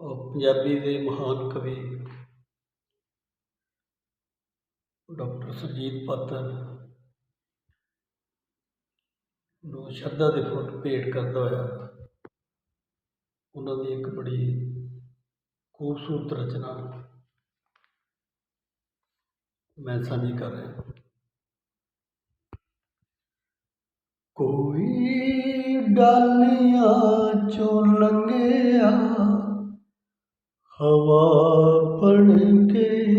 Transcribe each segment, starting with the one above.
ਪੰਜਾਬੀ ਦੇ ਮਹਾਨ ਕਵੀ ਡਾਕਟਰ ਸੁਰਜੀਤ ਪਾਤਰ ਨੂੰ ਸ਼ਰਧਾ ਦੇ ਫੁੱਲ ਭੇਟ ਕਰਦਾ ਹੋਇਆ, ਉਹਨਾਂ ਦੀ ਇੱਕ ਬੜੀ ਖੂਬਸੂਰਤ ਰਚਨਾ ਮੈਂ ਸਾਂਝੀ ਕਰ ਰਿਹਾ ਕੋਈ ਡਾਲੀਆਂ ਚੋਂ ਲੰਘਿਆ ਹਵਾ ਬਣ ਕੇ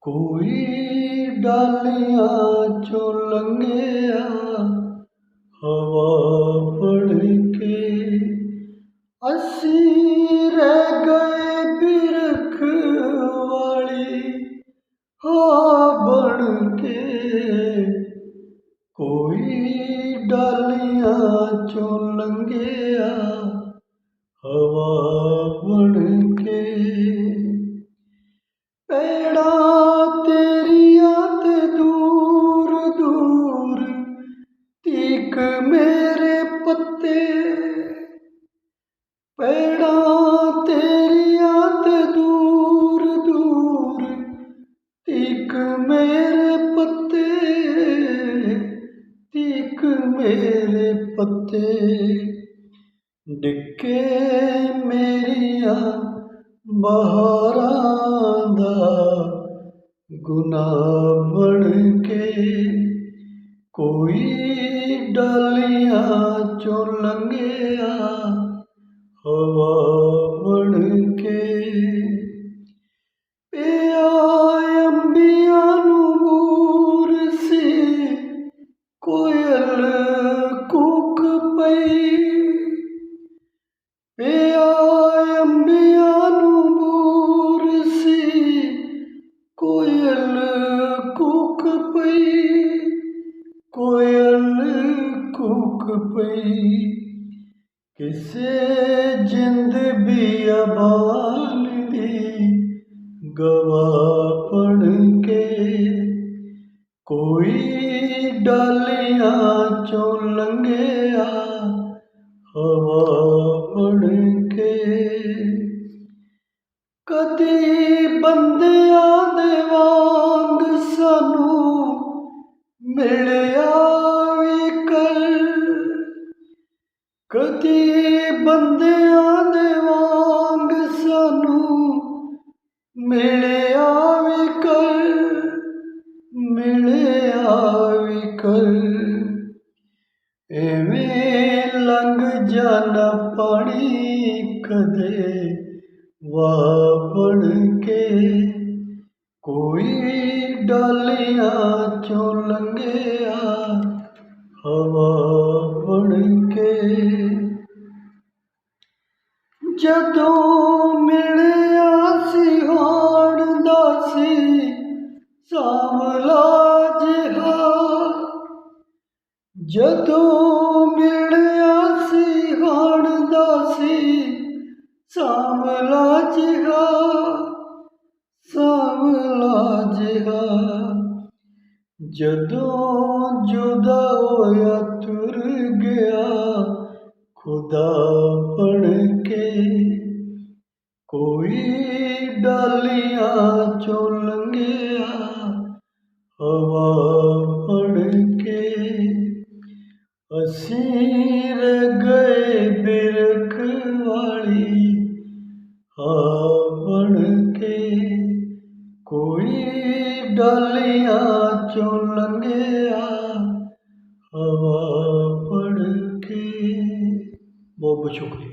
ਕੋਈ ਡਾਲੀਆਂ ਚੋਂ ਲੰਘਿਆ। ਹਵਾ ਬਣ ਕੇ ਅਸੀਂ ਰਹਿ ਗਏ ਬਿਰਖ ਵਾਲੀ ਹਾਂ ਬਣ ਕੇ। ਕੋਈ ਡਾਲੀਆਂ ਚੋਂ ਲੰਘਿਆ। ਹਵਾ ਬਣ ਕੇ। ਪੈੜਾਂ ਤੇਰੀਆਂ ਤੇ ਦੂਰ ਦੂਰ, ਤੀਕ ਮੇਰੇ ਪੱਤੇ। ਪੈੜਾਂ ਤੇਰੀਆਂ ਤੇ ਦੂਰ ਦੂਰ, ਤੀਕ ਮੇਰੇ ਪੱਤੇ। ਤੀਕ ਮੇਰੇ ਪੱਤੇ। ਡਿੱਕੇ ਮੇਰੀਆਂ ਬਹਾਰਾਂ ਦਾ ਗੁਨਾਹ ਬਣ ਕੇ ਕੋਈ ਡਾਲੀਆਂ ਚੋਂ ਲੰਘਿਆ ਪਿਆ ਅੰਬੀਆਂ ਨੂੰ ਬੂਰ ਸੀ, ਕੋਇਲ ਕੂਕ ਪਈ, ਕੋਇਲ ਕੂਕ ਪਈ। ਕਿਸੇ ਜਿੰਦ ਬਿਆਬਾਨ ਦੀ ਗਵਾਹ ਬਣ ਕੇ, ਕੋਈ ਡਾਲੀਆਂ ਚੋਂ ਲੰਘਿਆ ਹਵਾ ਬਣ ਕੇ ਕਦੀ ਬੰਦਿਆਂ ਦੇ ਵਾਂਗ ਸਾਨੂੰ ਮਿਲਿਆ ਵੀ ਕਰ। ਕਦੀ ਬੰਦਿਆਂ ਦੇ ਵਾਂਗ ਸਾਨੂੰ ਮਿਲਿਆ ਵੀ ਕਰ। ਮਿਲਿਆ ਵੀ ਕਰ। ਐਵੇਂ ਲੰਘ ਜਾਣਾ ਪਾਣੀ ਕਦੇ ਵਾਹ ਬਣ ਕੇ। ਕੋਈ ਡਾਲੀਆਂ ਚੋਂ ਲੰਘਿਆ ਹਵਾ ਬਣ ਕੇ। ਜਦੋਂ ਮਿਲਿਆ ਸੀ ਹਾਣ ਦਾ ਸੀ ਸਾਂਵਲਾ ਜਿਹਾ। ਜਦੋਂ ਮਿਲਿਆ ਜਦੋਂ ਜੁਦਾ ਹੋਇਆ ਤੁਰ ਗਿਆ ਖੁਦਾ ਬਣ ਕੇ ਕੋਈ ਡਾਲੀਆਂ ਚੋਂ ਲੰਘਿਆ ਹਵਾ ਬਣ ਕੇ ਅਸੀਂ ਰਹਿ ਗਏ ਬਿਰਖ ਵਾਲੀ ਹਾਂ ਬਣ ਕੇ ਕੋਈ ਡਾਲੀਆਂ ਚੋਂ ਲੰਘਿਆ ਹਵਾ ਬਣ ਕੇ ਬਹੁਤ ਬਹੁਤ ਸ਼ੁਕਰੀਆ